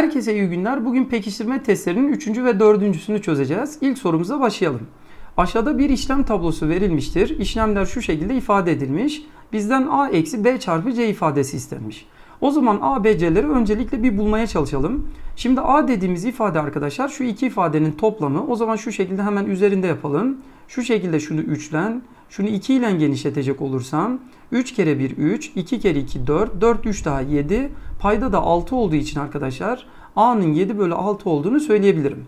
Herkese iyi günler. Bugün pekiştirme testlerinin 3. ve 4.sünü çözeceğiz. İlk sorumuza başlayalım. Aşağıda bir işlem tablosu verilmiştir. İşlemler şu şekilde ifade edilmiş. Bizden a eksi b çarpı c ifadesi istenmiş. O zaman a, b, c'leri öncelikle bir bulmaya çalışalım. Şimdi a dediğimiz ifade arkadaşlar şu iki ifadenin toplamı. O zaman şu şekilde hemen üzerinde yapalım. Şu şekilde şunu üçlen, şunu 2 ile genişletecek olursam 3 kere 1 3, 2 kere 2 4, 4 3 daha 7. Payda da 6 olduğu için arkadaşlar a'nın 7 bölü 6 olduğunu söyleyebilirim.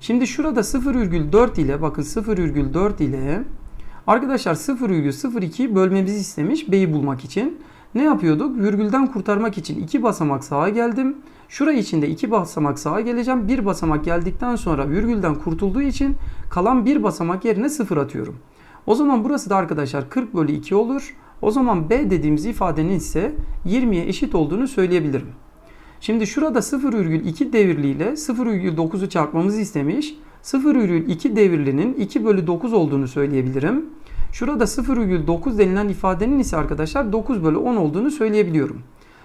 Şimdi şurada 0,4 ile bakın 0,4 ile arkadaşlar 0,02 bölmemizi istemiş b'yi bulmak için. Ne yapıyorduk? Virgülden kurtarmak için 2 basamak sağa geldim. Şurayı içinde 2 basamak sağa geleceğim. 1 basamak geldikten sonra virgülden kurtulduğu için kalan 1 basamak yerine 0 atıyorum. O zaman burası da arkadaşlar 40 bölü 2 olur. O zaman B dediğimiz ifadenin ise 20'ye eşit olduğunu söyleyebilirim. Şimdi şurada 0,2 devirliyle 0,9'u çarpmamızı istemiş. 0,2 devirlinin 2 bölü 9 olduğunu söyleyebilirim. Şurada 0,9 denilen ifadenin ise arkadaşlar 9 bölü 10 olduğunu söyleyebiliyorum.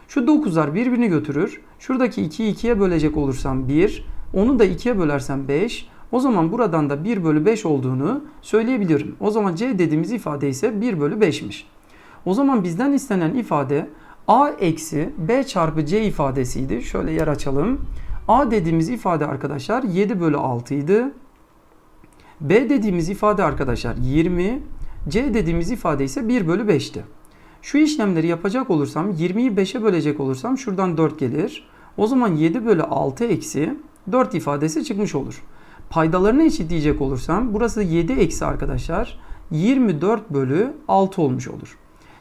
Şu 9'lar birbirini götürür. Şuradaki 2'yi 2'ye bölecek olursam 1, onu da 2'ye bölersem 5. O zaman buradan da 1 bölü 5 olduğunu söyleyebilirim. O zaman C dediğimiz ifade ise 1 bölü 5'miş. O zaman bizden istenen ifade A eksi B çarpı C ifadesiydi. Şöyle yer açalım. A dediğimiz ifade arkadaşlar 7 bölü 6 idi. B dediğimiz ifade arkadaşlar 20. C dediğimiz ifade ise 1 bölü 5'ti. Şu işlemleri yapacak olursam 20'yi 5'e bölecek olursam şuradan 4 gelir. O zaman 7 bölü 6 eksi 4 ifadesi çıkmış olur. Paydalarını eşitleyecek olursam burası 7 eksi arkadaşlar 24 bölü 6 olmuş olur.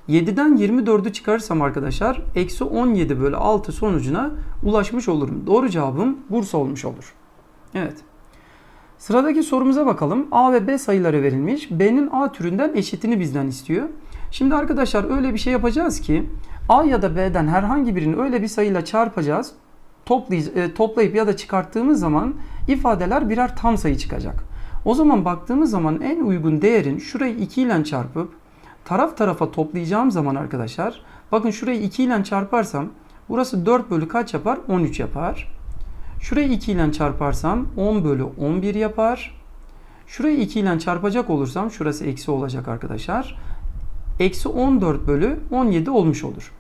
7'den 24'ü çıkarırsam arkadaşlar eksi 17 bölü 6 sonucuna ulaşmış olurum. Doğru cevabım Bursa olmuş olur. Evet. Sıradaki sorumuza bakalım. A ve B sayıları verilmiş. B'nin A türünden eşitini bizden istiyor. Şimdi arkadaşlar öyle bir şey yapacağız ki A ya da B'den herhangi birini öyle bir sayıyla çarpacağız. Toplayıp, toplayıp ya da çıkarttığımız zaman ifadeler birer tam sayı çıkacak. O zaman baktığımız zaman en uygun değerin şurayı 2 ile çarpıp taraf tarafa toplayacağım zaman arkadaşlar bakın şurayı 2 ile çarparsam burası 4 bölü kaç yapar? 13 yapar. Şurayı 2 ile çarparsam 10 bölü 11 yapar. Şurayı 2 ile çarpacak olursam şurası eksi olacak arkadaşlar. Eksi 14 bölü 17 olmuş olur.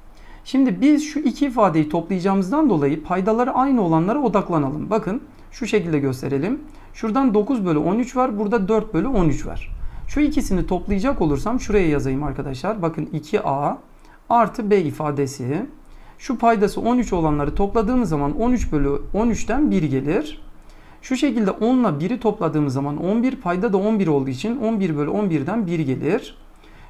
Şimdi biz şu iki ifadeyi toplayacağımızdan dolayı paydaları aynı olanlara odaklanalım. Bakın şu şekilde gösterelim. Şuradan 9 bölü 13 var. Burada 4 bölü 13 var. Şu ikisini toplayacak olursam şuraya yazayım arkadaşlar. Bakın 2a artı b ifadesi. Şu paydası 13 olanları topladığımız zaman 13 bölü 13'ten 1 gelir. Şu şekilde 10 ile 1'i topladığımız zaman 11 payda da 11 olduğu için 11 bölü 11'den 1 gelir.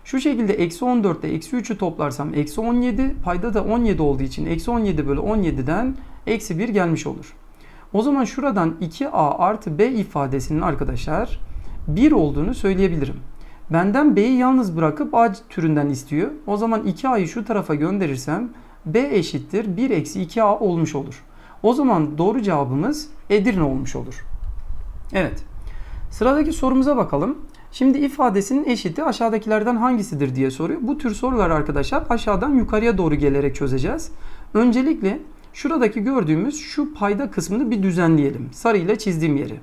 Şu şekilde eksi 14 ile eksi 3'ü toplarsam eksi 17 payda da 17 olduğu için eksi 17 bölü 17'den eksi 1 gelmiş olur. O zaman şuradan 2a artı b ifadesinin arkadaşlar 1 olduğunu söyleyebilirim. Benden b'yi yalnız bırakıp a türünden istiyor. O zaman 2a'yı şu tarafa gönderirsem b eşittir 1 eksi 2a olmuş olur. O zaman doğru cevabımız Edirne olmuş olur. Evet. Sıradaki sorumuza bakalım. Şimdi ifadesinin eşiti aşağıdakilerden hangisidir diye soruyor. Bu tür sorular arkadaşlar aşağıdan yukarıya doğru gelerek çözeceğiz. Öncelikle şuradaki gördüğümüz şu payda kısmını bir düzenleyelim. Sarı ile çizdiğim yeri.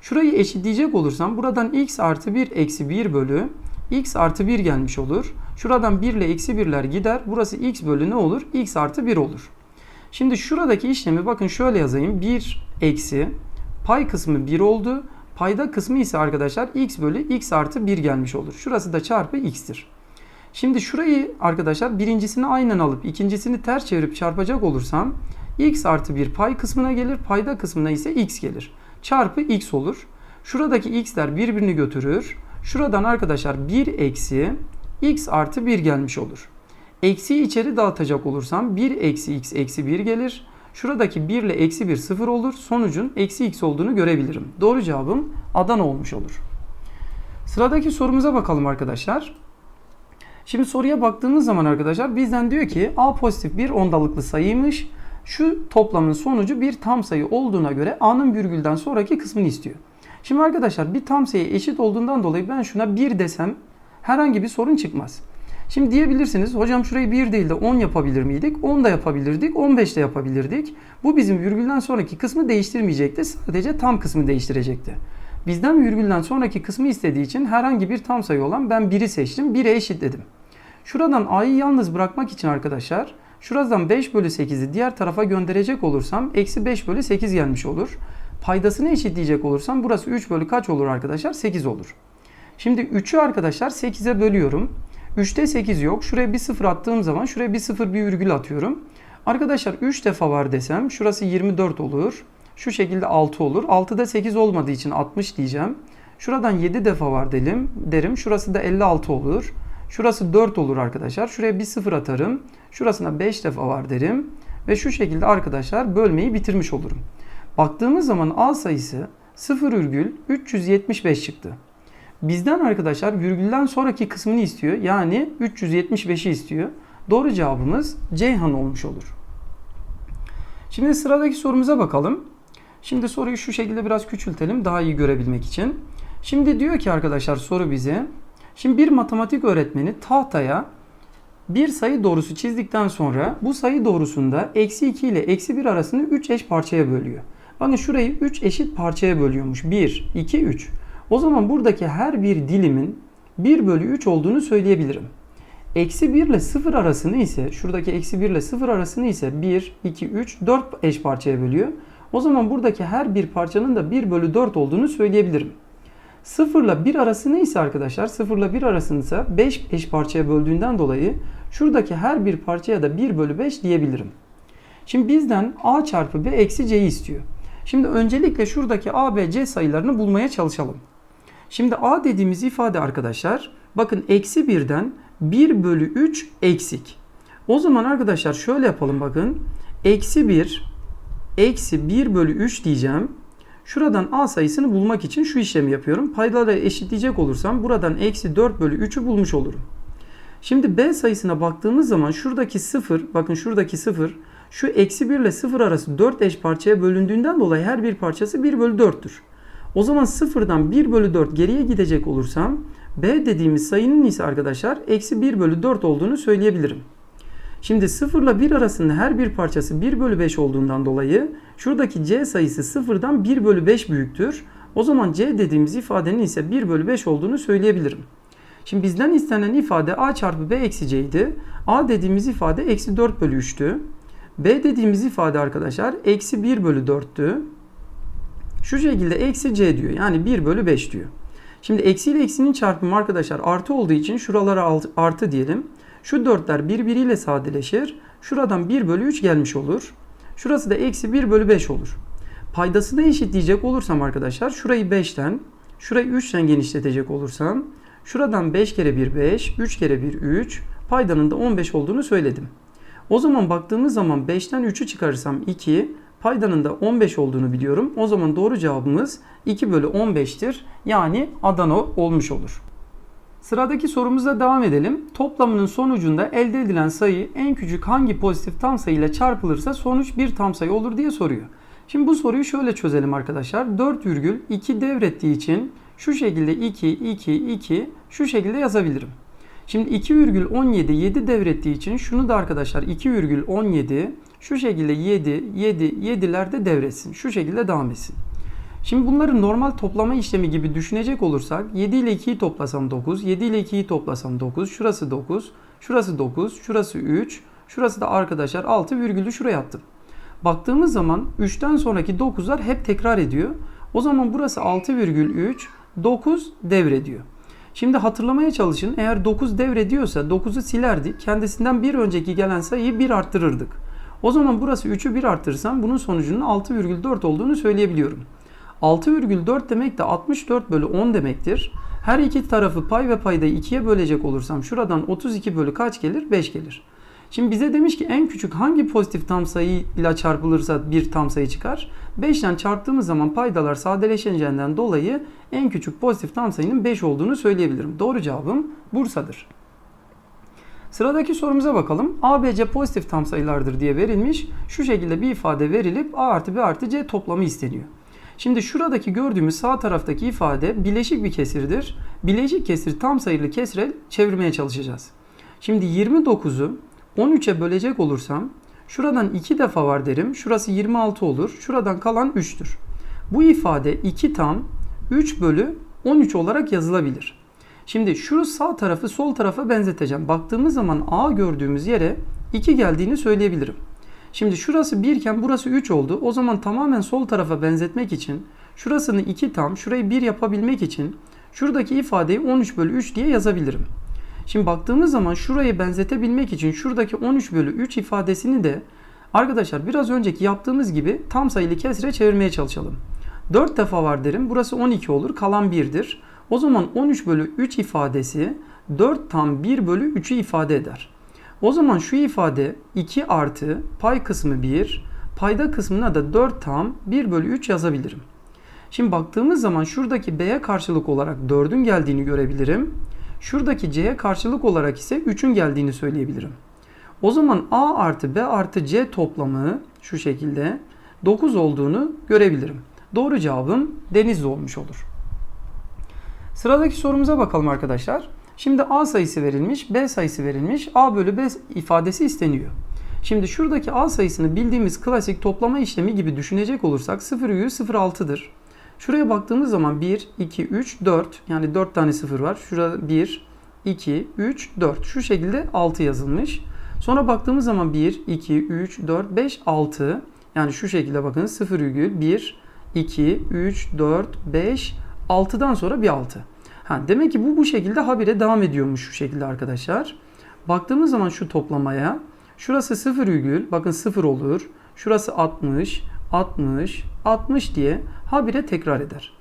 Şurayı eşitleyecek olursam buradan x artı 1 eksi 1 bölü x artı 1 gelmiş olur. Şuradan 1 ile eksi 1'ler gider. Burası x bölü ne olur? x artı 1 olur. Şimdi şuradaki işlemi bakın şöyle yazayım. 1 eksi pay kısmı 1 oldu. Payda kısmı ise arkadaşlar x bölü x artı 1 gelmiş olur. Şurası da çarpı x'tir. Şimdi şurayı arkadaşlar birincisini aynen alıp ikincisini ters çevirip çarpacak olursam x artı 1 pay kısmına gelir. Payda kısmına ise x gelir. Çarpı x olur. Şuradaki x'ler birbirini götürür. Şuradan arkadaşlar 1 eksi x artı 1 gelmiş olur. Eksiyi içeri dağıtacak olursam 1 eksi x eksi 1 gelir. Şuradaki 1 ile eksi 1 sıfır olur. Sonucun eksi x olduğunu görebilirim. Doğru cevabım Adana olmuş olur. Sıradaki sorumuza bakalım arkadaşlar. Şimdi soruya baktığımız zaman arkadaşlar bizden diyor ki a pozitif bir ondalıklı sayıymış. Şu toplamın sonucu bir tam sayı olduğuna göre a'nın virgülden sonraki kısmını istiyor. Şimdi arkadaşlar bir tam sayı eşit olduğundan dolayı ben şuna 1 desem herhangi bir sorun çıkmaz. Şimdi diyebilirsiniz hocam şurayı 1 değil de 10 yapabilir miydik? 10 da yapabilirdik, 15 de yapabilirdik. Bu bizim virgülden sonraki kısmı değiştirmeyecekti. Sadece tam kısmı değiştirecekti. Bizden virgülden sonraki kısmı istediği için herhangi bir tam sayı olan ben 1'i seçtim. 1'e eşitledim. Şuradan a'yı yalnız bırakmak için arkadaşlar şuradan 5 bölü 8'i diğer tarafa gönderecek olursam eksi 5 bölü 8 gelmiş olur. Paydasını eşitleyecek olursam burası 3 bölü kaç olur arkadaşlar? 8 olur. Şimdi 3'ü arkadaşlar 8'e bölüyorum. 3'te 8 yok. Şuraya bir sıfır attığım zaman şuraya bir sıfır bir virgül atıyorum. Arkadaşlar 3 defa var desem şurası 24 olur. Şu şekilde 6 olur. 6'da 8 olmadığı için 60 diyeceğim. Şuradan 7 defa var dedim, derim. Şurası da 56 olur. Şurası 4 olur arkadaşlar. Şuraya bir sıfır atarım. Şurasına 5 defa var derim. Ve şu şekilde arkadaşlar bölmeyi bitirmiş olurum. Baktığımız zaman A sayısı 0,375 çıktı. Bizden arkadaşlar virgülden sonraki kısmını istiyor. Yani 375'i istiyor. Doğru cevabımız Ceyhan olmuş olur. Şimdi sıradaki sorumuza bakalım. Şimdi soruyu şu şekilde biraz küçültelim daha iyi görebilmek için. Şimdi diyor ki arkadaşlar soru bize. Şimdi bir matematik öğretmeni tahtaya bir sayı doğrusu çizdikten sonra bu sayı doğrusunda eksi 2 ile eksi 1 arasını 3 eş parçaya bölüyor. Bakın şurayı 3 eşit parçaya bölüyormuş. 1, 2, 3. O zaman buradaki her bir dilimin 1 bölü 3 olduğunu söyleyebilirim. Eksi 1 ile 0 arasını ise şuradaki eksi 1 ile 0 arasını ise 1, 2, 3, 4 eş parçaya bölüyor. O zaman buradaki her bir parçanın da 1 bölü 4 olduğunu söyleyebilirim. 0 ile 1 arasını ise arkadaşlar 0 ile 1 arasını ise 5 eş parçaya böldüğünden dolayı şuradaki her bir parçaya da 1 bölü 5 diyebilirim. Şimdi bizden a çarpı b eksi c'yi istiyor. Şimdi öncelikle şuradaki a, b, c sayılarını bulmaya çalışalım. Şimdi a dediğimiz ifade arkadaşlar bakın eksi 1'den 1 bölü 3 eksik. O zaman arkadaşlar şöyle yapalım bakın. Eksi 1 eksi 1 bölü 3 diyeceğim. Şuradan a sayısını bulmak için şu işlemi yapıyorum. Paydaları eşitleyecek olursam buradan eksi 4 bölü 3'ü bulmuş olurum. Şimdi b sayısına baktığımız zaman şuradaki 0 bakın şuradaki 0 şu eksi 1 ile 0 arası 4 eş parçaya bölündüğünden dolayı her bir parçası 1 bölü 4'tür. O zaman 0'dan 1 bölü 4 geriye gidecek olursam b dediğimiz sayının ise arkadaşlar eksi 1 bölü 4 olduğunu söyleyebilirim. Şimdi 0 ile 1 arasında her bir parçası 1 bölü 5 olduğundan dolayı şuradaki c sayısı 0'dan 1 bölü 5 büyüktür. O zaman c dediğimiz ifadenin ise 1 bölü 5 olduğunu söyleyebilirim. Şimdi bizden istenen ifade a çarpı b eksi c idi. a dediğimiz ifade eksi 4 bölü 3'tü. b dediğimiz ifade arkadaşlar eksi 1 bölü 4'tü. Şu şekilde eksi c diyor. Yani 1 bölü 5 diyor. Şimdi eksi ile eksinin çarpımı arkadaşlar artı olduğu için şuralara artı diyelim. Şu dörtler birbiriyle sadeleşir. Şuradan 1 bölü 3 gelmiş olur. Şurası da eksi 1 bölü 5 olur. Paydasını eşitleyecek olursam arkadaşlar şurayı 5'ten, şurayı 3'ten genişletecek olursam şuradan 5 kere 1 5, 3 kere 1 3, paydanın da 15 olduğunu söyledim. O zaman baktığımız zaman 5'ten 3'ü çıkarırsam 2, paydanın da 15 olduğunu biliyorum. O zaman doğru cevabımız 2 bölü 15'tir. Yani Adana olmuş olur. Sıradaki sorumuza devam edelim. Toplamının sonucunda elde edilen sayı en küçük hangi pozitif tam sayı ile çarpılırsa sonuç bir tam sayı olur diye soruyor. Şimdi bu soruyu şöyle çözelim arkadaşlar. 4,2 devrettiği için şu şekilde 2, 2, 2 şu şekilde yazabilirim. Şimdi 2,17 7 devrettiği için şunu da arkadaşlar 2,17 şu şekilde 7, 7, 7'ler de devretsin. Şu şekilde devam etsin. Şimdi bunları normal toplama işlemi gibi düşünecek olursak 7 ile 2'yi toplasam 9, 7 ile 2'yi toplasam 9, şurası 9, şurası 9, şurası 3, şurası da arkadaşlar 6 virgülü şuraya attım. Baktığımız zaman 3'ten sonraki 9'lar hep tekrar ediyor. O zaman burası 6,3, 9 devrediyor. Şimdi hatırlamaya çalışın. Eğer 9 devrediyorsa 9'u silerdik. Kendisinden bir önceki gelen sayıyı 1 arttırırdık. O zaman burası 3'ü 1 arttırırsam bunun sonucunun 6,4 olduğunu söyleyebiliyorum. 6,4 demek de 64 bölü 10 demektir. Her iki tarafı pay ve paydayı 2'ye bölecek olursam şuradan 32 bölü kaç gelir? 5 gelir. Şimdi bize demiş ki en küçük hangi pozitif tam sayı ile çarpılırsa bir tam sayı çıkar? 5 ile çarptığımız zaman paydalar sadeleşeceğinden dolayı en küçük pozitif tam sayının 5 olduğunu söyleyebilirim. Doğru cevabım Bursa'dır. Sıradaki sorumuza bakalım. A, B, C pozitif tam sayılardır diye verilmiş. Şu şekilde bir ifade verilip A artı B artı C toplamı isteniyor. Şimdi şuradaki gördüğümüz sağ taraftaki ifade bileşik bir kesirdir. Bileşik kesir tam sayılı kesre çevirmeye çalışacağız. Şimdi 29'u 13'e bölecek olursam şuradan 2 defa var derim. Şurası 26 olur. Şuradan kalan 3'tür. Bu ifade 2 tam 3 bölü 13 olarak yazılabilir. Şimdi şu sağ tarafı sol tarafa benzeteceğim. Baktığımız zaman A gördüğümüz yere 2 geldiğini söyleyebilirim. Şimdi şurası 1 iken burası 3 oldu. O zaman tamamen sol tarafa benzetmek için şurasını 2 tam, şurayı 1 yapabilmek için şuradaki ifadeyi 13 bölü 3 diye yazabilirim. Şimdi baktığımız zaman şurayı benzetebilmek için şuradaki 13 bölü 3 ifadesini de arkadaşlar biraz önceki yaptığımız gibi tam sayılı kesre çevirmeye çalışalım. 4 defa var derim. Burası 12 olur. Kalan 1'dir. O zaman 13 bölü 3 ifadesi 4 tam 1 bölü 3'ü ifade eder. O zaman şu ifade 2 artı pay kısmı 1, payda kısmına da 4 tam 1 bölü 3 yazabilirim. Şimdi baktığımız zaman şuradaki B'ye karşılık olarak 4'ün geldiğini görebilirim. Şuradaki C'ye karşılık olarak ise 3'ün geldiğini söyleyebilirim. O zaman A artı B artı C toplamı şu şekilde 9 olduğunu görebilirim. Doğru cevabım Denizli olmuş olur. Sıradaki sorumuza bakalım arkadaşlar. Şimdi A sayısı verilmiş, B sayısı verilmiş, A bölü B ifadesi isteniyor. Şimdi şuradaki A sayısını bildiğimiz klasik toplama işlemi gibi düşünecek olursak 0,06'dır. Şuraya baktığımız zaman 1, 2, 3, 4 yani 4 tane 0 var. Şurada 1, 2, 3, 4 şu şekilde 6 yazılmış. Sonra baktığımız zaman 1, 2, 3, 4, 5, 6 yani şu şekilde bakın 0,1, 2, 3, 4, 5, 6'dan sonra bir 6. Ha, demek ki bu bu şekilde habire devam ediyormuş şu şekilde arkadaşlar. Baktığımız zaman şu toplamaya şurası 0 virgül bakın 0 olur. Şurası 60, 60, 60 diye habire tekrar eder.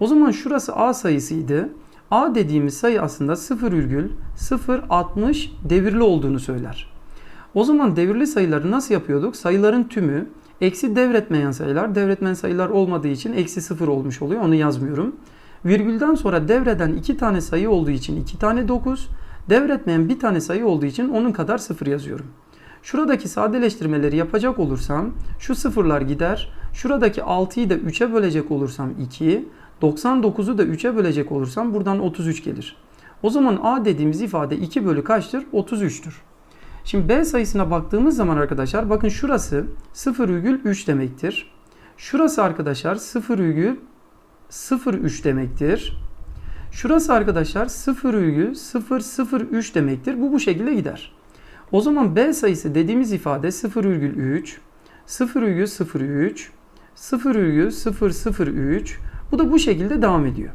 O zaman şurası A sayısıydı. A dediğimiz sayı aslında 0,060 devirli olduğunu söyler. O zaman devirli sayıları nasıl yapıyorduk? Sayıların tümü eksi devretmeyen sayılar. Devretmeyen sayılar olmadığı için eksi 0 olmuş oluyor. Onu yazmıyorum. Virgülden sonra devreden iki tane sayı olduğu için iki tane 9, devretmeyen bir tane sayı olduğu için onun kadar 0 yazıyorum. Şuradaki sadeleştirmeleri yapacak olursam şu sıfırlar gider. Şuradaki 6'yı da 3'e bölecek olursam 2, 99'u da 3'e bölecek olursam buradan 33 gelir. O zaman A dediğimiz ifade 2 bölü kaçtır? 33'tür. Şimdi B sayısına baktığımız zaman arkadaşlar bakın şurası 0,3 demektir. Şurası arkadaşlar 0,03 demektir. Şurası arkadaşlar 0,003 demektir. Bu bu şekilde gider. O zaman B sayısı dediğimiz ifade 0,3, 0,03, 0,003 bu da bu şekilde devam ediyor.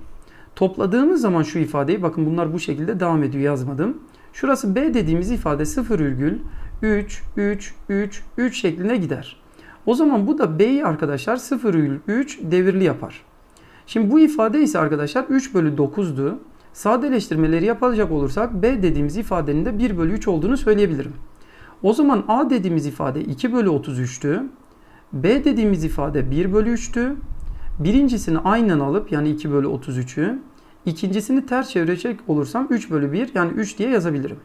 Topladığımız zaman şu ifadeyi bakın bunlar bu şekilde devam ediyor yazmadım. Şurası B dediğimiz ifade 0,3, 3, 3, 3 şeklinde gider. O zaman bu da B'yi arkadaşlar 0,3 devirli yapar. Şimdi bu ifade ise arkadaşlar 3 bölü 9'du. Sadeleştirmeleri yapacak olursak B dediğimiz ifadenin de 1 bölü 3 olduğunu söyleyebilirim. O zaman A dediğimiz ifade 2 bölü 33'tü. B dediğimiz ifade 1 bölü 3'tü. Birincisini aynen alıp yani 2 bölü 33'ü. ikincisini ters çevirecek olursam 3 bölü 1 yani 3 diye yazabilirim.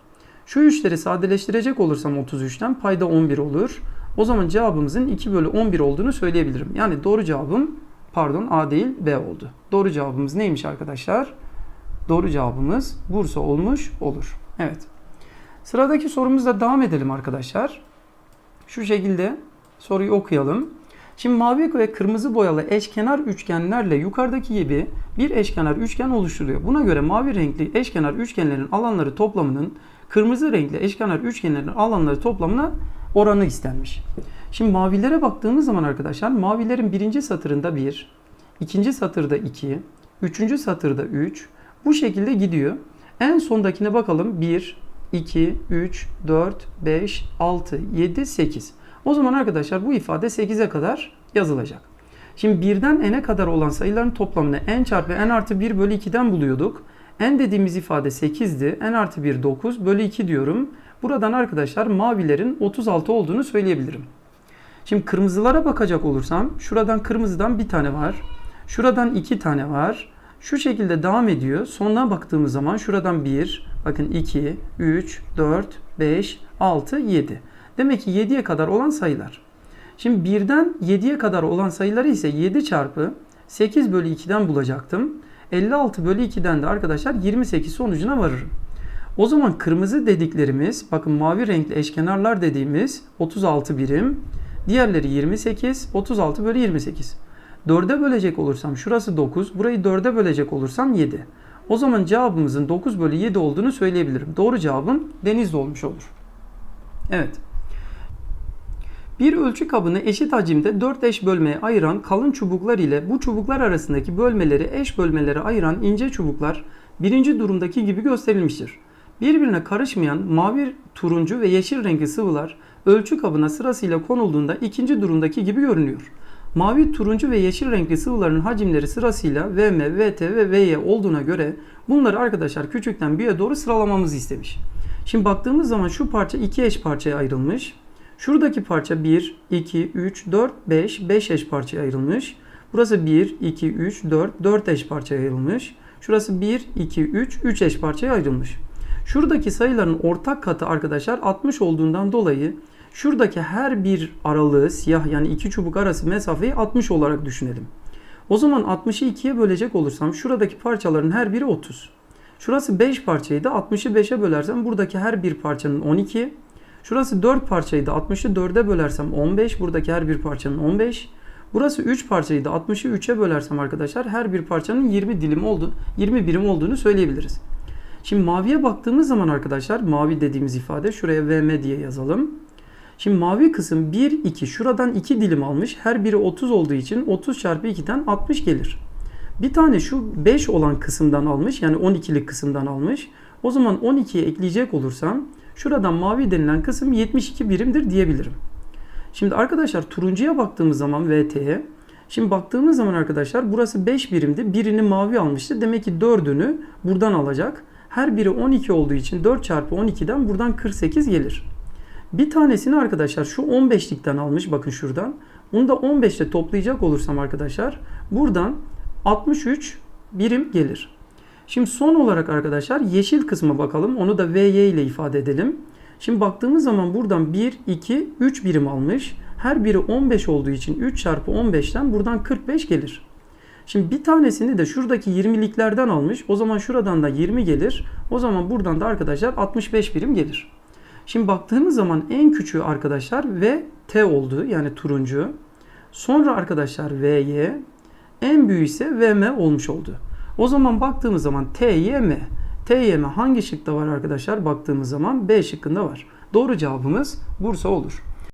Şu 3'leri sadeleştirecek olursam 33'ten payda 11 olur. O zaman cevabımızın 2 bölü 11 olduğunu söyleyebilirim. Yani doğru cevabım pardon A değil B oldu. Doğru cevabımız neymiş arkadaşlar? Doğru cevabımız Bursa olmuş olur. Evet. Sıradaki sorumuzla devam edelim arkadaşlar. Şu şekilde soruyu okuyalım. Şimdi mavi ve kırmızı boyalı eşkenar üçgenlerle yukarıdaki gibi bir eşkenar üçgen oluşturuyor. Buna göre mavi renkli eşkenar üçgenlerin alanları toplamının kırmızı renkli eşkenar üçgenlerin alanları toplamına oranı istenmiş. Şimdi mavilere baktığımız zaman arkadaşlar mavilerin birinci satırında 1, ikinci satırda 2, üçüncü satırda 3 bu şekilde gidiyor. En sondakine bakalım 1, 2, 3, 4, 5, 6, 7, 8. O zaman arkadaşlar bu ifade 8'e kadar yazılacak. Şimdi 1'den n'e kadar olan sayıların toplamını n çarpı n artı 1 bölü 2'den buluyorduk. n dediğimiz ifade 8'di. n artı 1 9 bölü 2 diyorum. Buradan arkadaşlar mavilerin 36 olduğunu söyleyebilirim. Şimdi kırmızılara bakacak olursam şuradan kırmızıdan bir tane var. Şuradan iki tane var. Şu şekilde devam ediyor. Sonuna baktığımız zaman şuradan 1, bakın 2, 3, 4, 5, 6, 7. Demek ki 7'ye kadar olan sayılar. Şimdi 1'den 7'ye kadar olan sayıları ise 7 çarpı 8 bölü 2'den bulacaktım. 56 bölü 2'den de arkadaşlar 28 sonucuna varırım. O zaman kırmızı dediklerimiz, bakın mavi renkli eşkenarlar dediğimiz 36 birim. Diğerleri 28, 36 bölü 28. 4'e bölecek olursam şurası 9, burayı 4'e bölecek olursam 7. O zaman cevabımızın 9 bölü 7 olduğunu söyleyebilirim. Doğru cevabım Denizli olmuş olur. Evet. Bir ölçü kabını eşit hacimde 4 eş bölmeye ayıran kalın çubuklar ile bu çubuklar arasındaki bölmeleri eş bölmelere ayıran ince çubuklar birinci durumdaki gibi gösterilmiştir. Birbirine karışmayan mavi, turuncu ve yeşil renkli sıvılar ölçü kabına sırasıyla konulduğunda ikinci durumdaki gibi görünüyor. Mavi, turuncu ve yeşil renkli sıvıların hacimleri sırasıyla VM, VT ve VY olduğuna göre bunları arkadaşlar küçükten büyüğe doğru sıralamamızı istemiş. Şimdi baktığımız zaman şu parça iki eş parçaya ayrılmış. Şuradaki parça 1, 2, 3, 4, 5, 5 eş parçaya ayrılmış. Burası 1, 2, 3, 4, 4 eş parçaya ayrılmış. Şurası 1, 2, 3, 3 eş parçaya ayrılmış. Şuradaki sayıların ortak katı arkadaşlar 60 olduğundan dolayı şuradaki her bir aralığı siyah yani iki çubuk arası mesafeyi 60 olarak düşünelim. O zaman 60'ı 2'ye bölecek olursam şuradaki parçaların her biri 30. Şurası 5 parçaydı 60'ı 5'e bölersem buradaki her bir parçanın 12. Şurası 4 parçaydı 60'ı 4'e bölersem 15. Buradaki her bir parçanın 15. Burası 3 parçaydı 60'ı 3'e bölersem arkadaşlar her bir parçanın 20 dilim oldu, 20 birim olduğunu söyleyebiliriz. Şimdi maviye baktığımız zaman arkadaşlar mavi dediğimiz ifade şuraya VM diye yazalım. Şimdi mavi kısım 1, 2 şuradan 2 dilim almış. Her biri 30 olduğu için 30 çarpı 2'den 60 gelir. Bir tane şu 5 olan kısımdan almış yani 12'lik kısımdan almış. O zaman 12'ye ekleyecek olursam şuradan mavi denilen kısım 72 birimdir diyebilirim. Şimdi arkadaşlar turuncuya baktığımız zaman VT'ye Şimdi baktığımız zaman arkadaşlar burası 5 birimdi. Birini mavi almıştı. Demek ki 4'ünü buradan alacak. Her biri 12 olduğu için 4 çarpı 12'den buradan 48 gelir. Bir tanesini arkadaşlar şu 15'likten almış bakın şuradan. Bunu da 15 ile toplayacak olursam arkadaşlar buradan 63 birim gelir. Şimdi son olarak arkadaşlar yeşil kısma bakalım. Onu da VY ile ifade edelim. Şimdi baktığımız zaman buradan 1, 2, 3 birim almış. Her biri 15 olduğu için 3 çarpı 15'ten buradan 45 gelir. Şimdi bir tanesini de şuradaki 20'liklerden almış. O zaman şuradan da 20 gelir. O zaman buradan da arkadaşlar 65 birim gelir. Şimdi baktığımız zaman en küçüğü arkadaşlar V T oldu. Yani turuncu. Sonra arkadaşlar VY. En büyüğü ise VM olmuş oldu. O zaman baktığımız zaman TYM. TYM hangi şıkta var arkadaşlar? Baktığımız zaman B şıkkında var. Doğru cevabımız Bursa olur.